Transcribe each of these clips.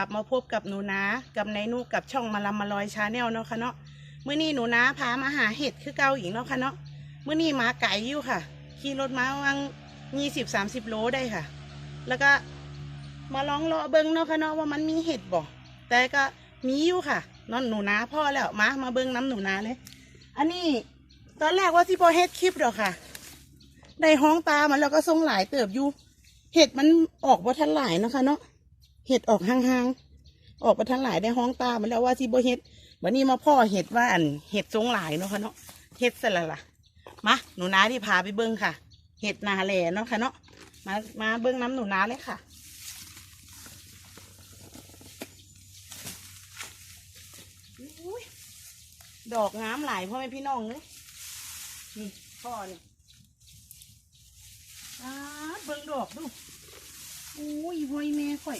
ลับมาพบกับหนูนากับนายนุกับช่องมาลำมาลอยชาแนลเนาะค่ะเนาะเมื่อนี้หนูนาพามาหาเห็ดคือเก่าอีกเนาะค่ะเนาะเมื่อนี้มาไก่อยู่ค่ะ ขี่รถมาวังยี่สิบสามสิบโลได้ค่ะ แล้วก็มาลองรอเบิ้งเนาะค่ะเนาะว่ามันมีเห็ดบ่แต่ก็มีอยู่ค่ะนอนหนูนาพ่อแล้วมามาเบิ้งน้ำหนูนาเลย อันนี้ตอนแรกว่าที่พอเฮ็ดคลิปดอกค่ะได้ห้องตามันแล้วก็ทรงหลายเติบอยู่เห็ดมันออกบ่ทันหลายเนาะคะเนาะ เห็ดออกห่างๆ ออกบ่ทันหลายได้ห้องตามันแล้วว่าที่บ่เห็ดวันนี้มาพ่อเห็ดว่าอันเห็ดทรงหลายเนาะค่ะเนาะเห็ดสละล่ะมาหนูนาที่พาไปเบิ้งค่ะ เห็ดนาแหล่เนาะค่ะเนาะมามาเบิ้งน้ำหนูนาเลยค่ะดอกงามหลายพ่อแม่พี่น้องเลยนี่พ่อนี่อาเบิ่งดอกดูอุ้ยพ่อยแม่ข่อย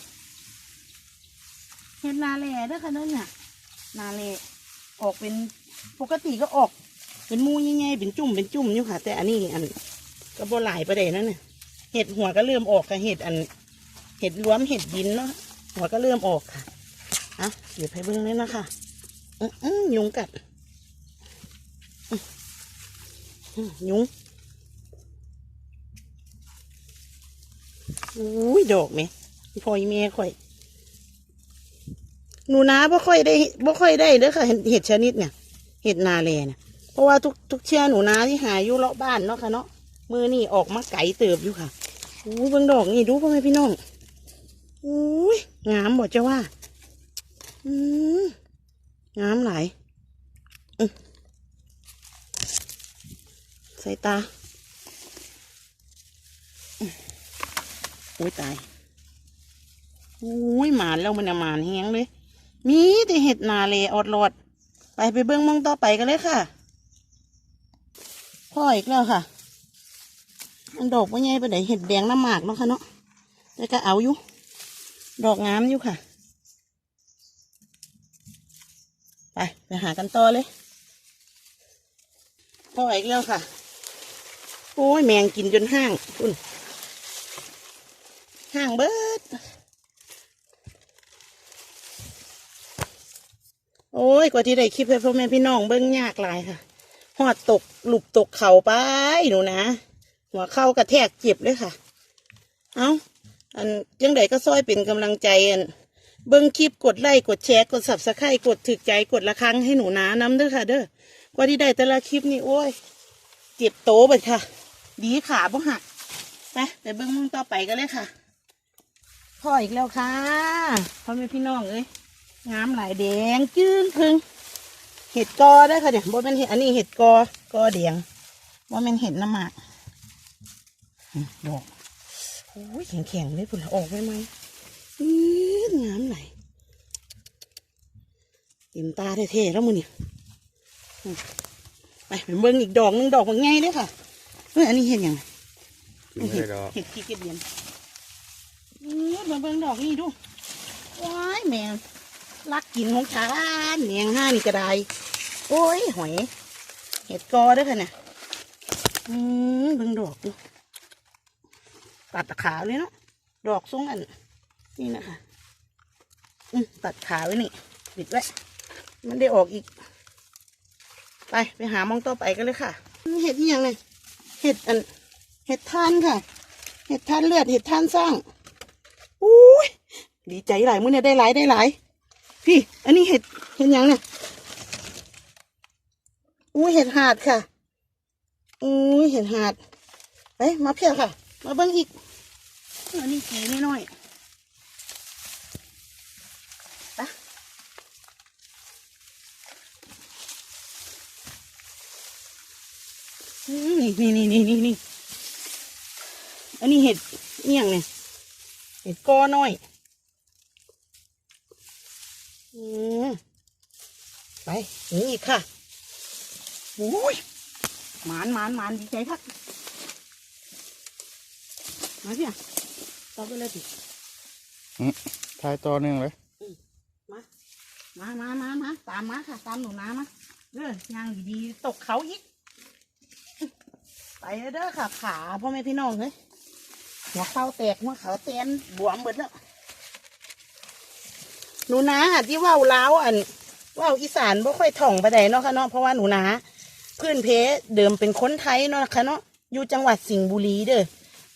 เห็นนาแลเด้อค่ะเนั่นน่ะนาแลออกเป็นปกติก็ออก เป็นมูยังไงเป็นจุ่มเป็นจุ่มอยู่ค่ะ แต่อันนี้อันก็บ่หลายประเด็นนั่นน่ะเห็ดหัวก็เริ่มออกค่ะเห็ดอัน เห็ดรวมเห็ดดินเนาะหัวก็เริ่มออกค่ะอะเดี๋ยวไปเบิ่งเลยนะคะอื้ออื้อยุงกัดยุงอุ้ยดอกไหมพอยเมียข่อย หนูนาบ่ค่อยได้บ่ค่อยได้เด้อค่ะเห็ดเห็ดชนิดเนี่ย เห็ดนาเลเนี่ยเพราะว่าทุกทุกเชื่อหนูนาที่หาอยู่เลาะบ้านเนาะค่ะเนาะมือนี่ออกมาไก่เติบอยู่ค่ะอู้เบิ่งดอกนี่ดูพ่อแม่พี่น้องอุ้ยงามบ่เจ้าว่า อืมงามหลายอื้อใส่ตาอุ้ยตายอุ้ยหมานแล้วมันน่ะหมานแห้งเลย มีแต่เห็ดนาเลออดรอดไปไปเบิ้องมองต่อไปกันเลยค่ะพ่ออีกแล้วค่ะ มันดอกว่าไงไปไหนเห็ดแดงน้ำหมากเนาะค่ะเนาะแต่ก็เอาอยู่ ดอกงามอยู่ค่ะ ไปไปหากันต่อเลยพ่ออีกแล้วค่ะ โอ้ยแมงกินจนห้างคุณห้างเบิด โอ้ยกว่าที่ได้คลิปให้พ่อแม่พี่น้องเบิ้งยากหลายค่ะหอดตกหลุบตกเข่าไปหนูนะหัวเข่ากระแทกเจ็บเลยค่ะ เอาอันยังไดก็ซอยเป็นกำลังใจอันเบิ้งคลิปกดไลค์กดแชร์กดสับสไครต์กดถึกใจกดละครั้งให้หนูนะน้ำเด้อค่ะ เด้อกว่าที่ได้แต่ละคลิปนี่โอ้ยเจ็บโตไปค่ะ ดีขาบ่หักไปไปเบิ้งมึงต่อไปกันเลยค่ะพ่ออีกแล้วค่ะพ่อแม่พี่น้องเอ้ย งามหลายแดงจึ้งครึงเห็ดกอได้อค่ะเนี่ยบ่เป็นเห็ดอันนี้เห็ดกอกอแดงว่าเป็นเห็ดน้ำหมากอืมดอกโอ้ยแข็งแข็งๆเลยพุ่นละออกไปไหมอื้องามไหลายเต็มตาเท่ๆแล้วมือนี่อืมไปไปเบิ่งอีกดอกหนึงดอกมันง่ายเด้อค่ะเฮ้ยอันนี้เห็ดหยังกินไม่ได้ดอกเห็ดขี้เกียจเรียนอื้อมาเบิ่งดอกนี่ดูว้ายแมว ลักกินของชานเนียงห้านี่ก็ได้ โอ้ยหอย เห็ดกอด้วยค่ะเนี่ยอืมเบิ่งดอกดูตัดขาเลยเนาะดอกทรงอัน นี่นะคะอืมตัดขาไว้นี่ปิดไว้มันได้ออกอีก ไปไปหามองต่อไปกันเลยค่ะเห็ดนี่ยังไงเห็ดอัน เห็ดท่านค่ะ เห็ดท่านเลือดเห็ดท่านสร้างอุ้ยดีใจหลายมื้อเนี่ยได้หลายได้หลาย พี่ อันนี้เห็ดเห็ดยังเนี่ยอุ้ยเห็ดหาดค่ะอุ้ยเห็ดหาดไปมาเพียบค่ะ มาเบิ้งอีกอันนี้สีน้อยๆไปอืมนี่นี่นี่นี่นี่อันนี้เห็ดเอี่ยงเนี่ยเห็ดกอน้อย อืมไปนี่อีกค่ะโอ้ยหมานหมานหมานดีใจพักมาพี่อะต่อไปเลยพี่ทายต่อหนึ่งเลยมามามามาตามมาค่ะ ตามหนูน้ามาเด้อย่างดีๆตกเขาอีก ไปเด้อค่ะ ขาพ่อแม่พี่น้องเลยหัวเข่าแตกหัวเขาแตนบวมเบิดแล้ว หนูนาที่ว่าวล้าวอันว่าวอีสานบ่ค่อยถ่องไปไหนเนาะค่ะเนาะเพราะว่าหนูนาพื้นเพเดิมเป็นคนไทยเนาะค่ะเนาะอยู่จังหวัดสิงห์บุรีเด้อ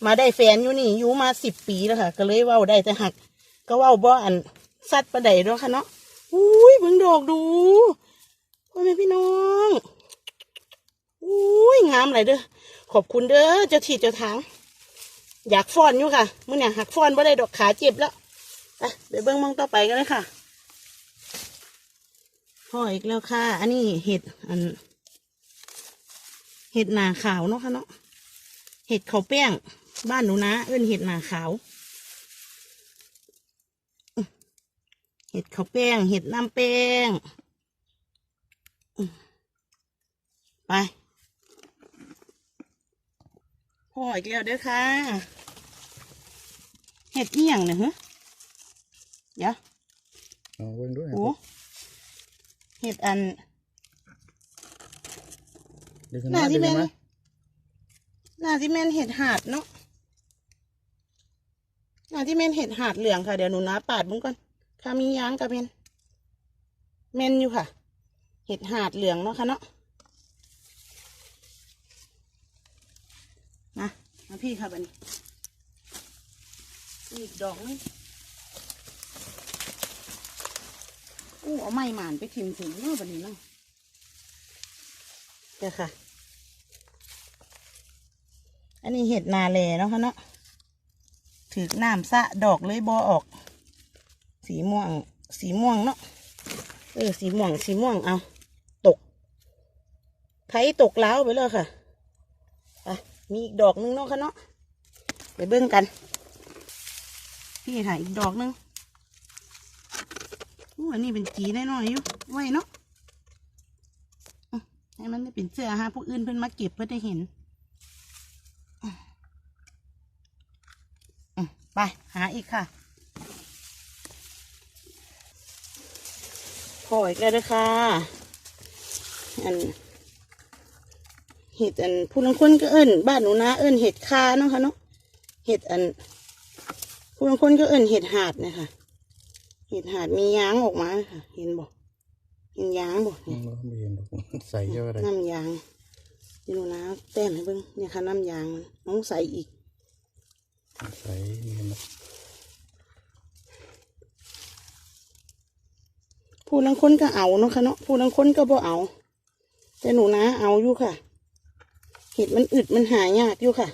มาได้แฟนอยู่นี่อยู่มาสิบปีแล้วค่ะ ก็เลยว้าวได้แต่หัก ก็ว้าวบ่อันสัตว์ประใดเนาะค่ะเนาะอุ้ยเบิ่งดอกดูพ่อแม่พี่น้องอุ้ยงามหลายเด้อขอบคุณเด้อเจ้าที่เจ้าทาง อยากฟ้อนอยู่ค่ะมื่อเนี่ยหักฟ้อนบ่ได้ดอกขาเจ็บแล้ว ไปเดี๋ยวเบิ้องมองต่อไปกันเลยค่ะพ่ออีกแล้วค่ะ อันนี้เห็ดอัน เห็ดหนาขาวเนาะค่ะเนาะเห็ดเขาวแป้งบ้านหนูนะเอิ้นเห็ดหนาขาว เห็ดเขาวแป้งเห็ดน้ำแป้งไปพ่ออีกแล้วเด้อค่ะ เห็ดเอีหยังเนี่ยฮะ เดี๋ยวเอาเบิ่งด้วยโอ้เห็ดอันเดี๋ยวขึ้นน่ามาที่เดี๋ยวแม่นขึ้นมาน่าที่แม่นเห็ดหาดเนาะน่าที่แม่นเห็ดหาดเหลืองค่ะ เดี๋ยวหนูนะปาดมุ้งก่อนค่ะมียางกับเมนเมนอยู่ค่ะ เห็ดหาดเหลืองเนาะค่ะเนาะมามาพี่ค่ะบันนี้อีกดอกนึง อู้เอาไม้หมานไปทิมถึงเนาะบันนี้เนาะเดี๋ยวค่ะ อันนี้เห็ดนาแลเนาะค่ะเนาะถือน้ำสะดอกเลยบอออก สีม่วง สีม่วงเนาะ เออ สีม่วง สีม่วง เอา ตกไถตกแล้วไปเลยค่ะไปมีอีกดอกนึงเนาะค่ะเนาะ ไปเบิ่งกัน พี่ถ่ายอีกดอกนึง อู้อันนี้เป็นจีได้น้อยอยู่ไว้เนาะให้มันได้เป็นเสื้อฮะผู้อื่นเพิ่นมาเก็บเพื่อได้เห็นไป หาอีกค่ะพออีกแล้วด้ค่ะ อัน เห็ดอันผู้ลังคนก็เอิ้นบ้านหนูนะเอิ้นเห็ดคาเนาะค่ะเนาะเห็ดอันผู้ลังคนก็เอิ้นเห็ดหาดเนะคะ ห็ดหาดมียางออกมาค่ะ เห็นบ่เห็นยางบ่อืเนี่ยมบ่เห็นดอกใส่เยอะอะไรน้ำยางเดี๋ยวหนูนะแต้มให้เบิ่งเนี่ยค่ะน้ำยางมันน้องใส่อีก ใส่นี่เห็นไหมผู้ลังคนก็เอาเนาะค่ะเนาะผู้ลังคนก็บ่เอา แต่หนูนะเอาอยู่ค่ะ เห็ดมันอึดมันหายากอยู่ค่ะ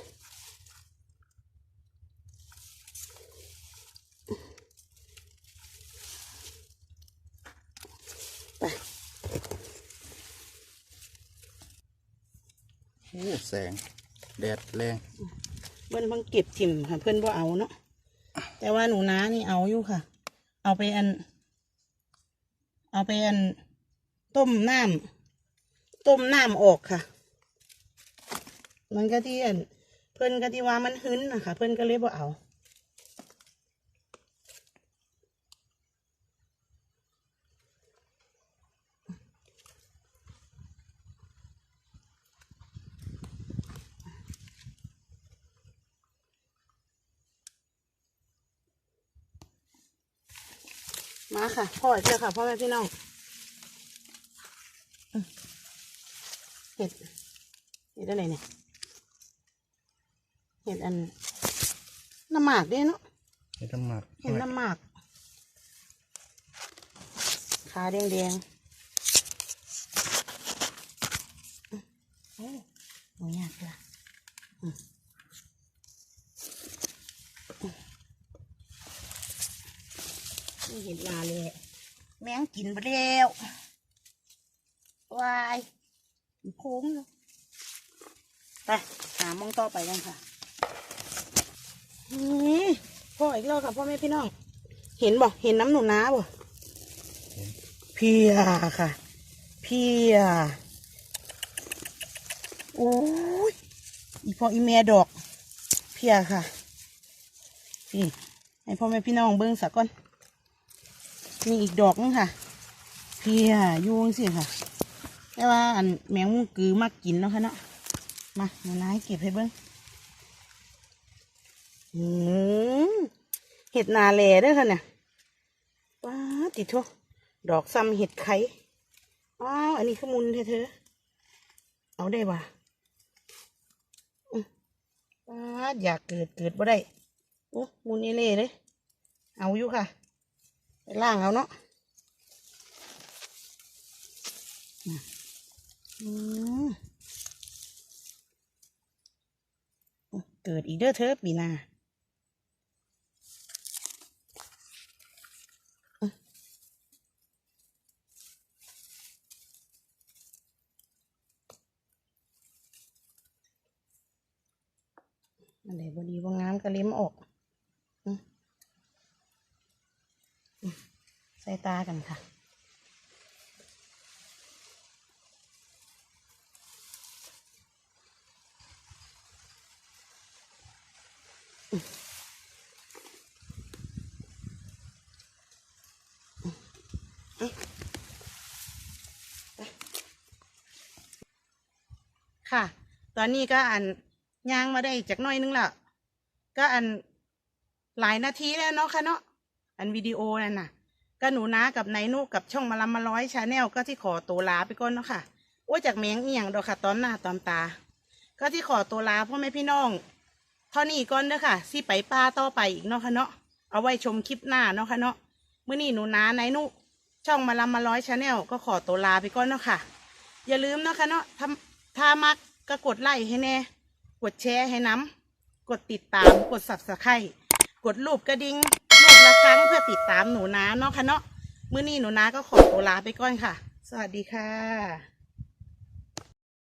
โอ้แสง แดดแรงเพื่อนเพิ่งเก็บถิ่มค่ะ เพื่อนบ่เอาเนาะแต่ว่าหนูน้านี่เอาอยู่ค่ะ เอาไปอัน เอาไปอัน ต้มน้ำต้มน้ำออกค่ะ มันก็ที่อัน เพื่อนก็ที่ว่ามันหึ้นนะคะเพื่อนก็เลยบ่เอา มาค่ะพ่อเจ้าค่ะพ่อแม่พี่น้องอืมเห็ดเห็ดอะไรเนี่ยเห็ดอันน้ำหมากด้วยเนาะเห็ดน้ำหมักเห็ดน้ำหมากขาแดงแดงๆอืมโอ้หนูอยากละอืมอืมนี่เห็ดลาเลย แมง กินไปแล้ววายมันโค้งอยู่ไปหามองต่อไปกันค่ะพ่ออีกแล้วค่ะพ่อแม่พี่น้อง เห็นบ่เห็นน้ำหนูน้าบ่เพียค่ะ เพียโอ้ยอีพ่ออีแม่ดอก เพียค่ะนี่ให้พ่อแม่พี่น้องเบิ้งสักก่อนมีอีกดอกนึงค่ะ เพียยุ่งสิค่ะ แต่ว่าอันแมงมุมกือมากกินเนาะค่ะเนาะมาหนูนายเก็บให้เบิ้งอืมเห็ดนาแลด้วยค่ะเนี่ยว้าติดโทดอกซ้ำเห็ดไข่อ๋ออันนี้คือมุนเธอเธอเอาได้วะอืมป๊าอยากเกิดเกิดบ่ได้โอ้มุนเอเล่เลย เอาอยู่ค่ะ ไปล่างเอาเนาะอืมอืม เกิดอีกเด้อเธอปีนาอันไหนบดีว่างามก็เล็มออก ใส่ตากันค่ะ ค่ะ ตอนนี้ก็อันย่างมาได้จากน้อยนึงและก็อันหลายนาทีแล้วเนาะค่ะเนาะ อันวิดีโอนั่นน่ะ ก็หนูนากับนายนุกับช่องมาลำมาร้อยชาแนลก็ที่ขอตัวลาไปก่อนเนาะค่ะ โอ้จากแมงเอียงดอกค่ะตอนหน้าตอนตา ก็ที่ขอตัวลาพ่อแม่พี่น้อง เท่านี้ก่อนเด้อค่ะสิไปป้าต่อไปอีกเนาะค่ะเนาะเอาไว้ชมคลิปหน้าเนาะค่ะเนาะเมื่อนี้หนูน้านายนุช่องมาลำมาร้อยชาแนลก็ขอตัวลาไปก่อนเนาะค่ะ อย่าลืมเนาะค่ะเนาะถ้าถ้ามักก็กดไลค์ให้แน่ กดแชร์ให้น้ำกดติดตามกด subscribe กดรูปกระดิ่งรูปละครั้งเพื่อติดตามหนูน้าเนาะค่ะเนาะเมื้อนี้หนูน้าก็ขอตัวลาไปก่อนค่ะ สวัสดีค่ะ